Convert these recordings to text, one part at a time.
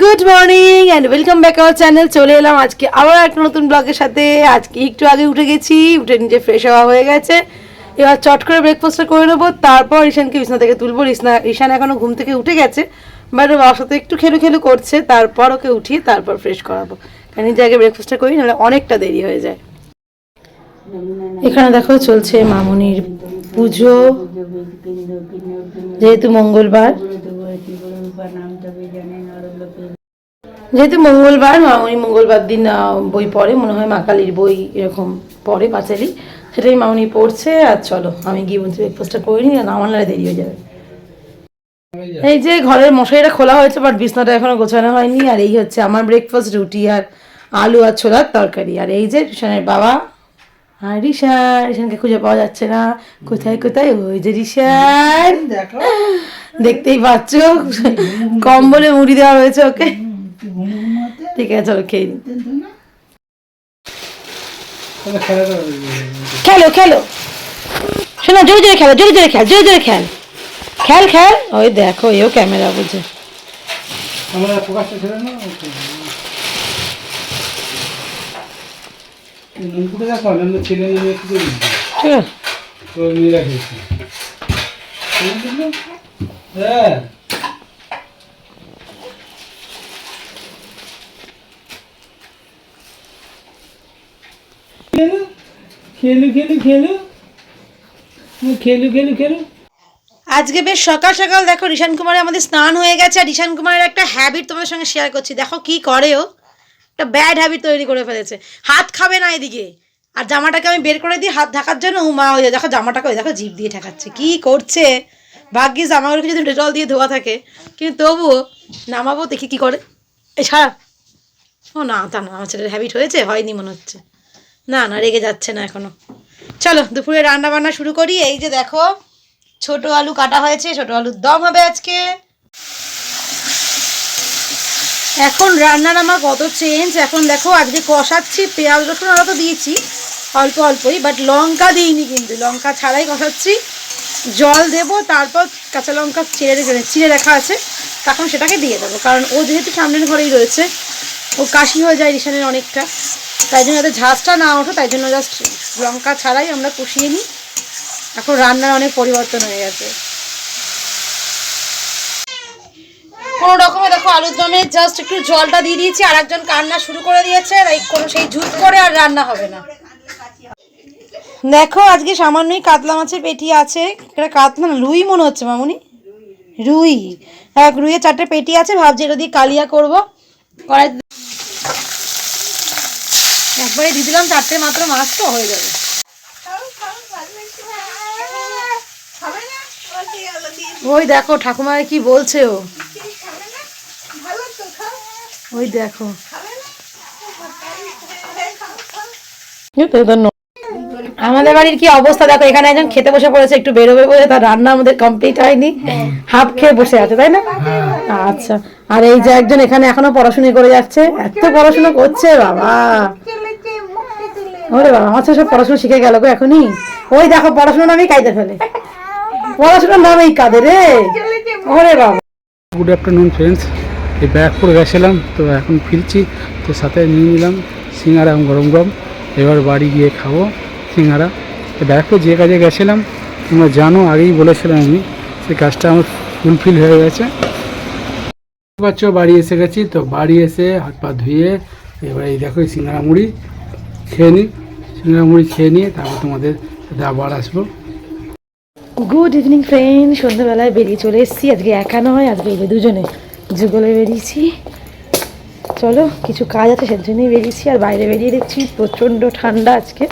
Good morning and welcome back our channel চলে এলাম আজকে আবার একটা নতুন ব্লগের সাথে। আজকে একটু আগে উঠে গেছি, উঠে নিজে ফ্রেশ হওয়া হয়ে গেছে। এবার চট করে ব্রেকফাস্টটা করে নেব, তারপর ঈশানকে বিছনা থেকে তুলবো। ঈশান ঈশান এখনও ঘুম থেকে উঠে গেছে বাট ও বাবার সাথে একটু খেলু খেলু করছে, তারপর ওকে উঠিয়ে তারপর ফ্রেশ করাবো। কারণ নিজে আগে ব্রেকফাস্টটা করি, নাহলে অনেকটা দেরি হয়ে যায়। এখানে দেখো চলছে মামনির পুজো। যেহেতু মঙ্গলবার যেহেতু মঙ্গলবার মামনি মঙ্গলবার দিন বই পড়ে মনে হয় মা কালীর বই এরকম পড়ে পাঁচালি। সেটাই মামনি পড়ছে আর চলো আমি গিয়ে বলছি ব্রেকফাস্টটা করে নিই না আমার দেরি হয়ে যাবে। এই যে ঘরের মশারিটা খোলা হয়েছে বাট বিছনাটা এখনও গোছানো হয়নি আর এই হচ্ছে আমার ব্রেকফাস্ট রুটি আর আলু আর ছোলার তরকারি। আর এই যে রিশানের বাবা আর রিশান রিশানকে খুঁজে পাওয়া যাচ্ছে না। কোথায় কোথায়? ওই যে রিশান। দেখতেই পাচ্ছ কম্বলে মুড়ি দেওয়া হয়েছে ওকে। ঠিক আছে চলো খেয়ে নিই। খেলো খেলো শোনো জোরে জোরে খেলো জোরে জোরে খেল জোরে জোরে খেল। খেল খেল। ওই দেখো এও ক্যামেরা বুঝে। আমরা প্রকাশটা ছিল না? নুনকুটে দেখো অন্যান্য ছেলে মেয়ে একটু ঠিক আছে। মেয়েরা খেয়েছে হ্যাঁ। খেলু খেলু খেলু খেলু। খেলু খেলু খেলু। আজকে বেশ সকাল সকাল, দেখো, রিশান কুমারের আমাদের স্নান হয়ে গেছে, আর রিশান কুমারের একটা হ্যাবিট তোমাদের সঙ্গে শেয়ার করছি। দেখো কি করে ও, একটা ব্যাড হ্যাবিট তৈরি করে ফেলেছে। হাত খাবে না এদিকে। আর জামাটাকে আমি বের করে দিই হাত ঢাকার জন্য, ও মা, ওই যে দেখো, জামাটাকে ওই দেখো জিভ দিয়ে ঠেকাচ্ছে। কি করছে? ভাগ্যিস জামাগুলোকে যদি ডেটল দিয়ে ধোয়া থাকে। কিন্তু তবুও নামাবো, দেখি কি করে। সারা ও না, তা না, আমার ছেলের হ্যাবিট হয়েছে, হয়নি মনে হচ্ছে। না না, রেগে যাচ্ছে না এখনও। চলো, দুপুরে রান্না বান্না শুরু করি। এই যে দেখো, ছোট আলু কাটা হয়েছে, ছোট আলুর দম হবে আজকে। এখন রান্নার আমার কত চেঞ্জ এখন দেখো, আজকে কষাচ্ছি, পেঁয়াজ, রসুন আরও তো দিয়েছি, অল্প অল্পই বাট লঙ্কা দিইনি কিন্তু। লঙ্কা ছাড়াই কষাচ্ছি। জল দেব, তারপর কাঁচা লঙ্কা চিড়ে রেখে চিড়ে রাখা আছে, তখন সেটাকে দিয়ে দেবো, কারণ ও যেহেতু সামনের ঘরেই রয়েছে, ও কাশি হয়ে যায় রিসানের অনেকটা। তাই জন্য যাতে ঝাঁজটা না ওঠে, তাই জন্য জাস্ট লঙ্কা ছাড়াই আমরা কষিয়ে নিই। এখন রান্নার অনেক পরিবর্তন হয়ে গেছে। কোনো রকমে দেখো আলুর দমে জাস্ট একটু জলটা দিয়ে দিয়েছি আর একজন কান্না শুরু করে দিয়েছে, তাই কোনো সেই ঝুট করে আর রান্না হবে না। দেখো, আজকে সামান্যই কাতলা মাছের পেটি আছে। এটা কাতলা না রুই মনে হচ্ছে মামুনি? রুই। হ্যাঁ রুইয়ের চারটে পেটি আছে, ভাবছি এটা দিয়ে কালিয়া করব। কড়াই একবারে দিয়ে দিলাম, চারটে মাত্র মাছ তো হয়ে যাবে। ওই দেখো, ঠাকুমা কি বলছে ও। ওই দেখো। আমাদের বাড়ির কি অবস্থা? দেখো, এখানে একজন খেতে বসে পড়েছে, একটু বেরোবে বলে, তার রান্না আমাদের কমপ্লিট হয়নি। হাফ খেয়ে বসে আছে, তাই না? আচ্ছা আর এই যে একজন এখানে এখনও পড়াশোনা করে যাচ্ছে, এত পড়াশোনা করছে, বাবা। ওরে বাবা, আমার সব পড়াশোনা শিখে গেল গো এখনই। ওই দেখো পড়াশোনা নামেই কাইতে ফেলে। পড়াশোনার নামেই কাঁদে রে। ওরে বাবা। গুড আফটারনুন ফ্রেন্ডস এই ব্যাগপুর গেছিলাম, তো এখন ফিরছি, তো সাথে নিয়ে নিলাম সিঙ্গারা গরম গরম। এবার বাড়ি গিয়ে খাব সিঙ্গারা। তো ব্যাগপুর যে কাজে গেছিলাম, তোমরা জানো, আগেই বলেছিলাম আমি সেই কাজটা আমার ফুলফিল হয়ে গেছে। পাচ্ছ বাড়ি এসে গেছি, তো বাড়ি এসে হাত পা ধুয়ে, এবার এই দেখো এই সিঙ্গারা মুড়ি। খেয়ে নিই সিঙ্গারা মুড়ি খেয়ে নিয়ে তারপর তোমাদের আবার আসব। গুড ইভিনিং ফ্রেন্ড সন্ধ্যাবেলায় বেরিয়ে চলে এসেছি। আজকে একা নয়, আজকে এই দুজনে যুগলে বেরিয়েছি। চলো, কিছু কাজ আছে সের জন্যই বেরিয়েছি। আর বাইরে বেরিয়ে দেখছি প্রচণ্ড ঠান্ডা আজকে।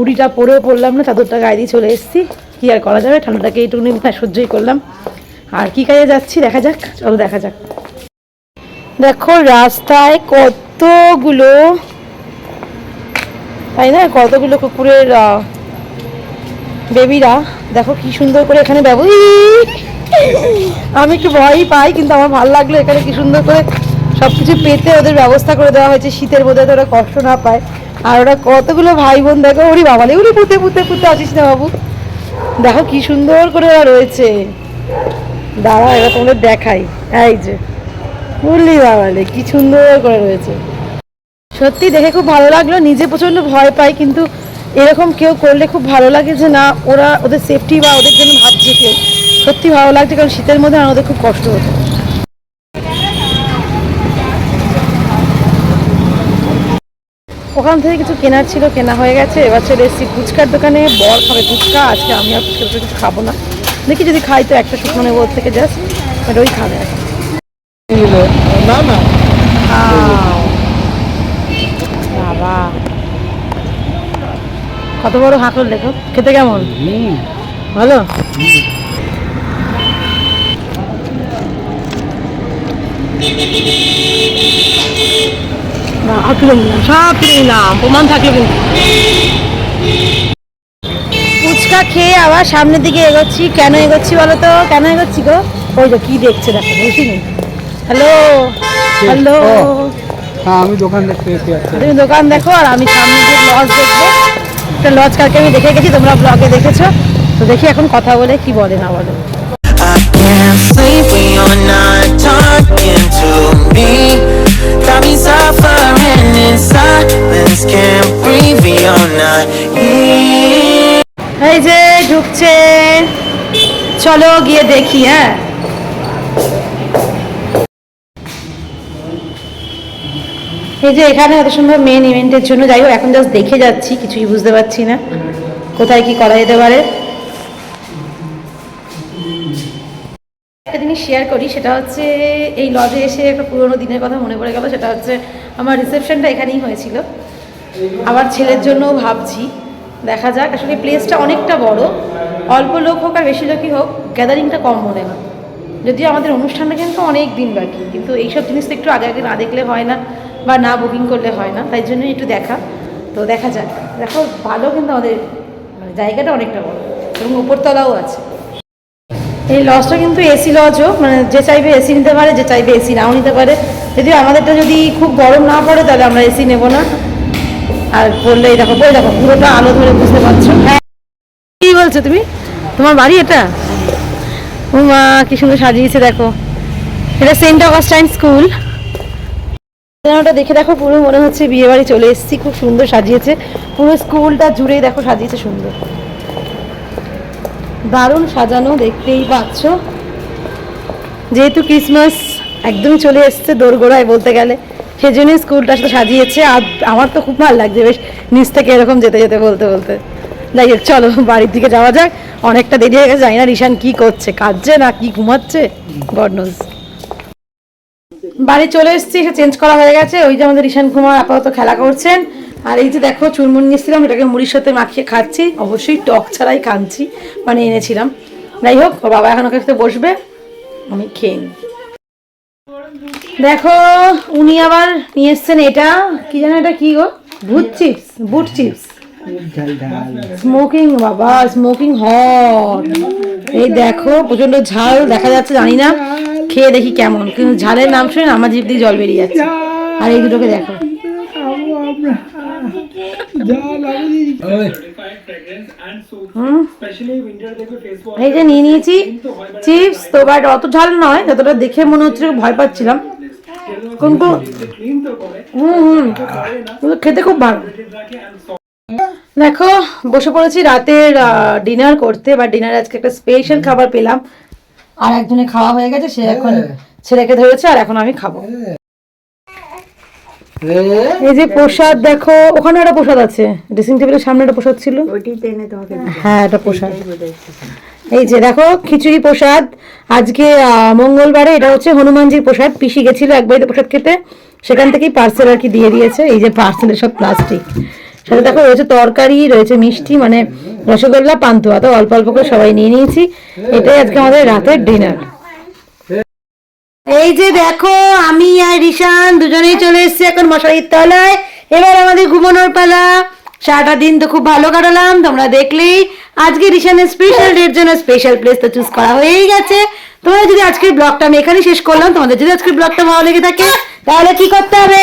উড়িটা পরেও পড়লাম না, চাদরটা গায়ে দিয়ে চলে এসেছি। কী আর করা যাবে? ঠান্ডাটাকে এইটুকুনি সহ্যই করলাম। আর কি কাজে যাচ্ছি? দেখা যাক। চলো, দেখা যাক। দেখো, রাস্তায় কতগুলো তাই না? কতগুলো কুকুরের বেবিরা। দেখো কি সুন্দর করে এখানে ব্যব আমি একটু ভয়ই পাই, কিন্তু আমার ভালো লাগল এখানে কি সুন্দর করে সব কিছু পেতে ওদের ব্যবস্থা করে দেওয়া হয়েছে। শীতের যাতে ওরা কষ্ট না পায়। আর ওরা কতগুলো ভাই বোন দেখো, ওরি বাবালে উড়ি পুঁতে পুঁতে পুঁতে আসিস না বাবু। দেখো কি সুন্দর করে ওরা রয়েছে। দাঁড়া এরা তোমাদের দেখাই। এই যে বললি বাবালে কি সুন্দর করে রয়েছে। সত্যি দেখে খুব ভালো লাগল। নিজে প্রচণ্ড ভয় পাই, কিন্তু এরকম কেউ করলে খুব ভালো লাগে যে না, ওরা ওদের সেফটি বা ওদের জন্য ভাবছে কেউ। সত্যি ভালো লাগছে, কারণ শীতের মধ্যে আমাদের খুব কষ্ট হতো। ওখান থেকে কিছু কেনার ছিল, কেনা হয়ে গেছে। এবার চলে এসেছি ফুচকার দোকানে। বর খাবে ফুচকা, আজকে আমি আর ফুচকা কিছু খাব না। দেখি যদি খাই তো একটা শুকনো নেব থেকে জাস্ট ওই খাবে। না না আও। বাবা কত বড় হাঁকল দেখো খেতে কেমন? ভালো? না, কিনে নিলাম সব কিনে নিলাম। প্রমাণ থাকল কিন্তু। ফুচকা খেয়ে আবার সামনের দিকে এগোচ্ছি। কেন এগোচ্ছি বলো তো? কেন এগোচ্ছি গো? ওই কি দেখছে দেখো বুঝিনি? হ্যালো? হ্যালো? হ্যাঁ আমি দোকান দেখতে তুমি দোকান দেখো আর আমি সামনে গিয়ে লজ দেখব। একটা লজ কালকে আমি দেখে গেছি তোমরা ব্লগে দেখেছ। তো দেখি এখন কথা বলে কি বলে না বলো। ঢুকছে। চলো গিয়ে দেখি হ্যাঁ। এই যে এখানে এত সুন্দর মেন ইভেন্টের জন্য, যাই হোক, এখন জাস্ট দেখে যাচ্ছি, কিছুই বুঝতে পারছি না। কোথায় কি করা যেতে পারে? একটা জিনিস শেয়ার করি, সেটা হচ্ছে এই লজে এসে একটা পুরোনো দিনের কথা মনে পড়ে গেল, সেটা হচ্ছে আমার রিসেপশনটা এখানেই হয়েছিল। আমার ছেলের জন্যও ভাবছি, দেখা যাক, আসলে প্লেসটা অনেকটা বড়। অল্প লোক হোক আর বেশি লোকই হোক গ্যাদারিংটা কম মনে হয়। যদিও আমাদের অনুষ্ঠানটা কিন্তু অনেক দিন বাকি, কিন্তু এইসব জিনিস একটু আগে আগে না দেখলে হয় না। বা না বুকিং করলে হয় না, তাই জন্য একটু দেখা। তো দেখা যাক। দেখো, ভালো কিন্তু আমাদের মানে জায়গাটা অনেকটা বড় এবং উপরতলাও আছে। এই লজটা কিন্তু এসি লজও মানে যে চাইবে এসি নিতে পারে, যে চাইবে এসি নাও নিতে পারে। যদি আমাদেরটা যদি খুব গরম না পড়ে, তাহলে আমরা এসি নেব না। আর বললে দেখো বই দেখো, পুরোটা আলো ধরে বুঝতে পারছ। হ্যাঁ। কি বলছো তুমি? তোমার বাড়ি এটা? ও মা কি সুন্দর সাজিয়েছে, দেখো। এটা সেন্ট অগাস্টাইন স্কুল ওটা দেখে দেখো পুরো মনে হচ্ছে বিয়ে বাড়ি চলে এসেছি, খুব সুন্দর সাজিয়েছে। পুরো স্কুলটা জুড়েই দেখো সাজিয়েছে সুন্দর। দারুণ সাজানো দেখতেই পাচ্ছ। যেহেতু ক্রিসমাস একদমই চলে এসছে দোরগোড়ায় বলতে গেলে সেজন্য স্কুলটা সাথে সাজিয়েছে। আর আমার তো খুব ভালো লাগছে, বেশ নিচ থেকে এরকম যেতে যেতে বলতে বলতে। যাই হোক, চলো বাড়ির দিকে যাওয়া যাক। অনেকটা দেরি হয়ে গেছে, জানি না রিশান কি করছে, কাঁদছে না কি ঘুমাচ্ছে গড নোজ বাড়ি চলে এসেছি সে চেঞ্জ করা হয়ে গেছে। ওই যে আমাদের ঈশান কুমার আপাতত খেলা করছেন। আর এই যে দেখো চুরমুন নিয়েছিলাম এটাকে মুড়ির সাথে মাখিয়ে খাচ্ছি। অবশ্যই টক ছাড়াই কাঁদছি মানে এনেছিলাম। যাই হোক বাবা এখন ওকে সাথে বসবে আমি খেয়ে দেখো উনি আবার নিয়ে এসছেন এটা। কি জানো এটা কি গো? ভুট চিপস বুট চিপস। স্মোকিং বাবা স্মোকিং হট এই দেখো প্রচণ্ড ঝাল, দেখা যাচ্ছে, জানি না। খেয়ে দেখি কেমন। কিন্তু ঝালের নাম শুনে আমার জিভ দিয়ে জল বেরিয়ে যাচ্ছে। আর এই দুটোকে দেখো। হুম। এই যে নিয়ে নিয়েছি চিপস। তো বাট অত ঝাল নয়, যতটা দেখে মনে হচ্ছে ভয় পাচ্ছিলাম। কিন্তু হুম হুম। কিন্তু খেতে খুব ভালো। দেখো বসে পড়েছি রাতের ডিনার করতে বা ডিনার আজকে একটা স্পেশাল খাবার পেলাম। আর একজনে খাওয়া হয়ে গেছে সে এখন ছেলেকে ধরেছে আর এখন আমি খাব। এই যে প্রসাদ দেখো ওখানে একটা প্রসাদ আছে। ড্রেসিং টেবিলের সামনে একটা প্রসাদ ছিল। হ্যাঁ একটা প্রসাদ। এই যে দেখো খিচুড়ি প্রসাদ। আজকে আহ, মঙ্গলবারে এটা হচ্ছে হনুমানজির প্রসাদ। পিসি গেছিল এক বাড়িতে প্রসাদ খেতে। সেখান থেকেই পার্সেল আর কি দিয়ে দিয়েছে। এই যে পার্সেলের সব প্লাস্টিক সাথে দেখো রয়েছে তরকারি, রয়েছে মিষ্টি মানে রসগোল্লা, পান্তুয়া। তো অল্প অল্প করে সবাই নিয়ে নিয়েছি। এটাই আজকে আমাদের রাতের ডিনার এই যে দেখো, আমি আর রিশান দুজনেই চলে এসেছি এখন মশারির তলায়। এবার আমাদের ঘুমানোর পালা। সারাটা দিন তো খুব ভালো কাটালাম, তোমরা দেখলেই। আজকে রিশানের স্পেশাল ডের জন্য স্পেশাল প্লেস তো চুজ করা হয়েই গেছে। তোমরা যদি আজকের ব্লগটা আমি এখানেই শেষ করলাম, তোমাদের যদি আজকের ব্লগটা ভালো লেগে থাকে, তাহলে কি করতে হবে?